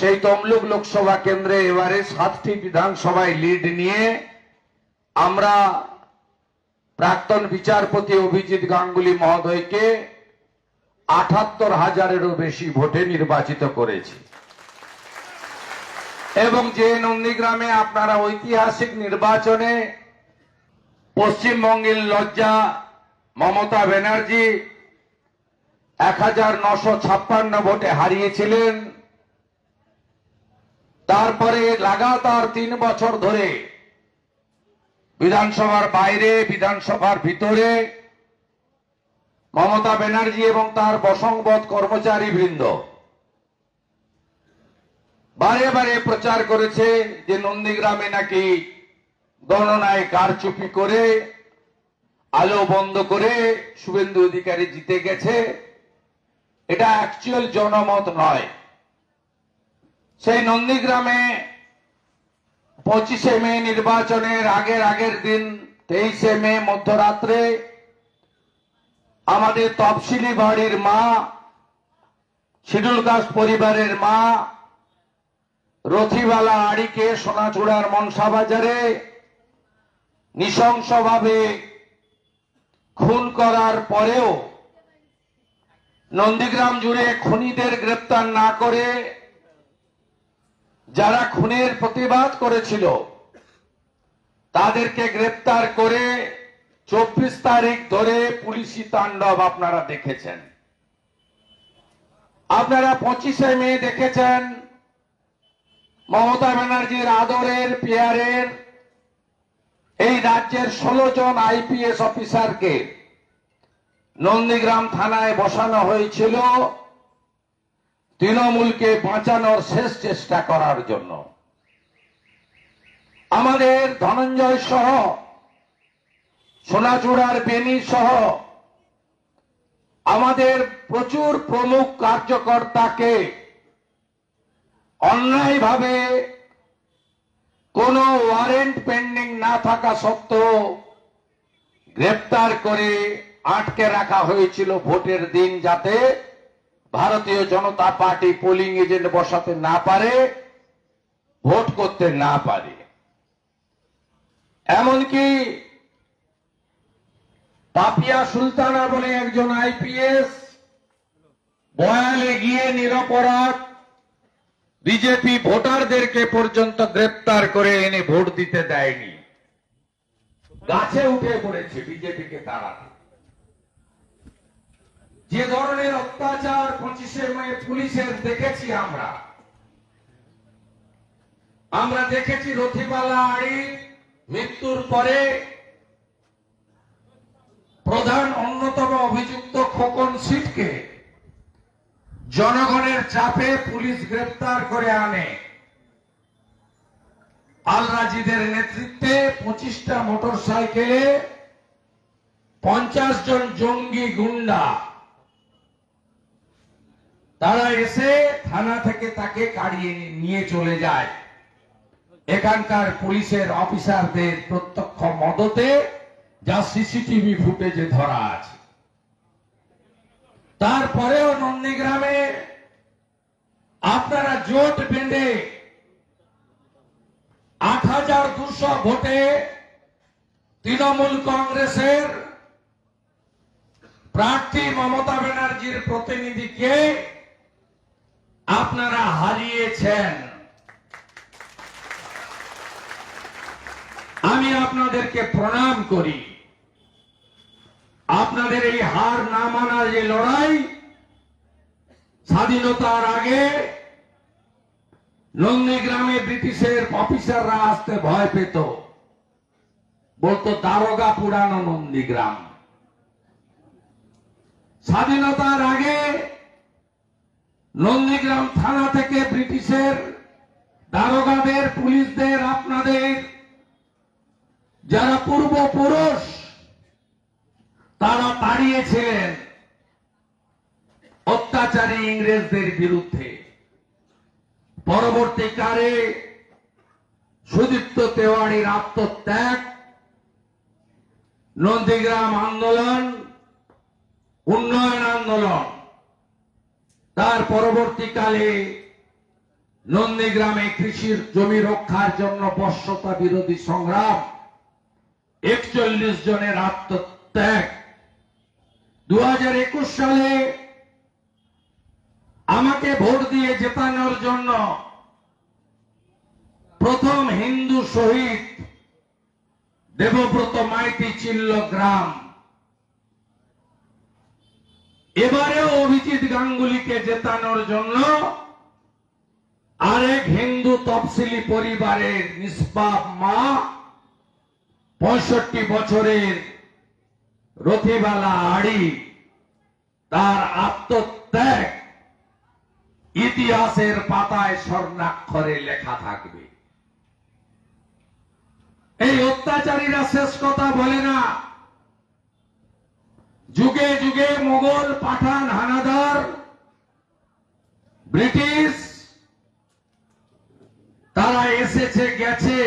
সেই তমলুক লোকসভা কেন্দ্রে এবারে সাতটি বিধানসভায় লিড নিয়ে আমরা প্রাক্তন বিচারপতি অভিজিৎ গাঙ্গুলি মহোদয়কে আঠাত্তর হাজারেরও বেশি ভোটে নির্বাচিত করেছি। এবং যে নন্দীগ্রামে আপনারা ঐতিহাসিক নির্বাচনে পশ্চিমবঙ্গের লজ্জা, মমতা ব্যানার্জি এক হাজার নশো ছাপ্পান্ন ভোটে হারিয়েছিলেন। তারপরে লাগাতার তিন বছর ধরে বিধানসভার বাইরে, বিধানসভার ভিতরে মমতা ব্যানার্জি এবং তার বসংবদ কর্মচারী বৃন্দ বারে বারে প্রচার করেছে যে নন্দীগ্রামে নাকি গণনায় কারচুপি করে, আলো বন্ধ করে শুভেন্দু অধিকারী জিতে গেছে। এটা অ্যাকচুয়াল জনমত নয়। সেই নন্দীগ্রামে পঁচিশে মে নির্বাচনের আগের আগের দিন, তেইশে মে মধ্যরাত্রে আমাদের তফসিলি বাড়ির মা, শিডুল কাস্ট পরিবারের মা, রথিবালা আড়িকে সোনাচূড়ার মনসা বাজারে নৃশংসভাবে খুন করার পরেও নন্দীগ্রাম জুড়ে খুনিদের গ্রেপ্তার না করে যারা খুনের প্রতিবাদ করেছিল, তাদেরকে গ্রেপ্তার করে চব্বিশ তারিখ ধরে পুলিশি তাণ্ডব আপনারা দেখেছেন। আপনারা পঁচিশে মে দেখেছেন, মমতা ব্যানার্জির আদরের পিয়ারের এই রাজ্যের ষোলো জন আইপিএস অফিসারকে নন্দীগ্রাম থানায় বসানো হয়েছিল। তৃণমূলকে বাঁচানোর শেষ চেষ্টা করার জন্য। আমাদের ধনঞ্জয় সহ সোনাচূড়ার বেনি সহ, আমাদের প্রচুর প্রমুখ কার্যকর্তাকে অন্যায়ভাবে কোনো ওয়ারেন্ট পেন্ডিং না থাকা সত্ত্বেও গ্রেপ্তার করে আটকে রাখা হয়েছিল ভোটের দিন যাতে ভারতীয় জনতা পার্টি পোলিং এজেন্ট বসাতে না পারে, ভোট করতে না পারে। এমনকি পাপিয়া সুলতানা বলে একজন আইপিএস বয়ালে গিয়ে নিরপরাধ, বিজেপি ভোটারদেরকে পর্যন্ত গ্রেপ্তার করে এনে ভোট দিতে দেয়নি। গাছে উঠে পড়েছে বিজেপিকে তাড়াতে। যে ধরনের অত্যাচার পঁচিশে মে পুলিশের দেখেছি আমরা। আমরা দেখেছি রথিবালা আড়ি, মৃত্যুর পরে প্রধান অন্যতম অভিযুক্ত খোকন সিটকে জনগণের চাপে পুলিশ গ্রেপ্তার করে আনে। আলরাজিদের নেতৃত্বে পঁচিশটা মোটর সাইকেলে পঞ্চাশ জন জঙ্গি গুন্ডা তারা এসে থানা থেকে তাকে কাড়িয়ে নিয়ে চলে যায়। এখানকার পুলিশের অফিসারদের প্রত্যক্ষ মদতে যা সিসিটিভি ফুটেজে ধরা আছে। তারপরেও নন্দীগ্রামে আপনারা জোট বেঁধে আট হাজার দুশো ভোটে তৃণমূল কংগ্রেসের প্রার্থী মমতা ব্যানার্জির প্রতিনিধিকে আপনারা হারিয়েছেন। আমি আপনাদেরকে প্রণাম করি। আপনাদের এই হার না মানার যে লড়াই, স্বাধীনতার আগে নন্দীগ্রামে ব্রিটিশের অফিসাররা আসতে ভয় পেত। বলতো, দারোগা পুরানো নন্দীগ্রাম স্বাধীনতার আগে নন্দীগ্রাম থানা থেকে ব্রিটিশের দারোগাদের, পুলিশদের, আপনাদের, যারা পূর্বপুরুষ তারা তাড়িয়েছিলেন অত্যাচারী ইংরেজদের বিরুদ্ধে। পরবর্তীকালে সুদীপ্ত তেওয়ারির আত্মত্যাগ, নন্দীগ্রাম আন্দোলন, উন্নয়ন আন্দোলন তার পরবর্তীকালে নন্দীগ্রামে কৃষির জমি রক্ষার জন্য বর্ষতা বিরোধী সংগ্রাম, একচল্লিশ জনের আত্মত্যাগ। দু হাজার একুশ সালে আমাকে ভোট দিয়ে জেতানোর জন্য প্রথম হিন্দু শহীদ দেবব্রত মাইতি চিল্ল গ্রাম। এবারেও অভিজিৎ গাঙ্গুলিকে জেতানোর জন্য আরেক হিন্দু তফসিলি পরিবারের নিষ্পাপ মা পঁয়ষট্টি বছরের রথিবালা আড়ি, তার আত্মত্যাগ ইতিহাসের পাতায় স্বর্ণাক্ষরে লেখা থাকবে। এই অত্যাচারীরা শেষ কথা বলে না। যুগে যুগে মোগল পাঠান হানাদার, ব্রিটিশ, তারা এসেছে, গেছে।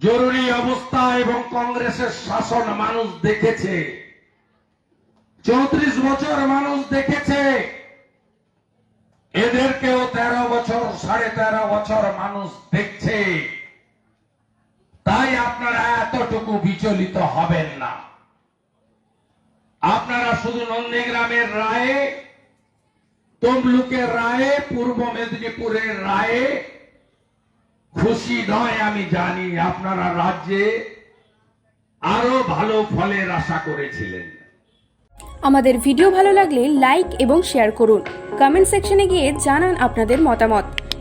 জরুরি অবস্থা এবং কংগ্রেসের শাসন মানুষ দেখেছে। চৌত্রিশ বছর মানুষ দেখেছে। এদেরকেও তেরো বছর, সাড়ে তেরো বছর মানুষ দেখছে। আপনারা এতটুকু বিচলিত হবেন না। আপনারা শুধু নন্দীগ্রামের রায়ে, তমলুকের রায়ে, পূর্ব মেদিনীপুরের রায়ে খুশি নয় আমি জানি, আপনারা রাজ্যে আরও ভালো ফলের আশা করেছিলেন। আমাদের ভিডিও ভালো লাগলে লাইক এবং শেয়ার করুন। কমেন্ট সেকশনে গিয়ে জানান আপনাদের মতামত।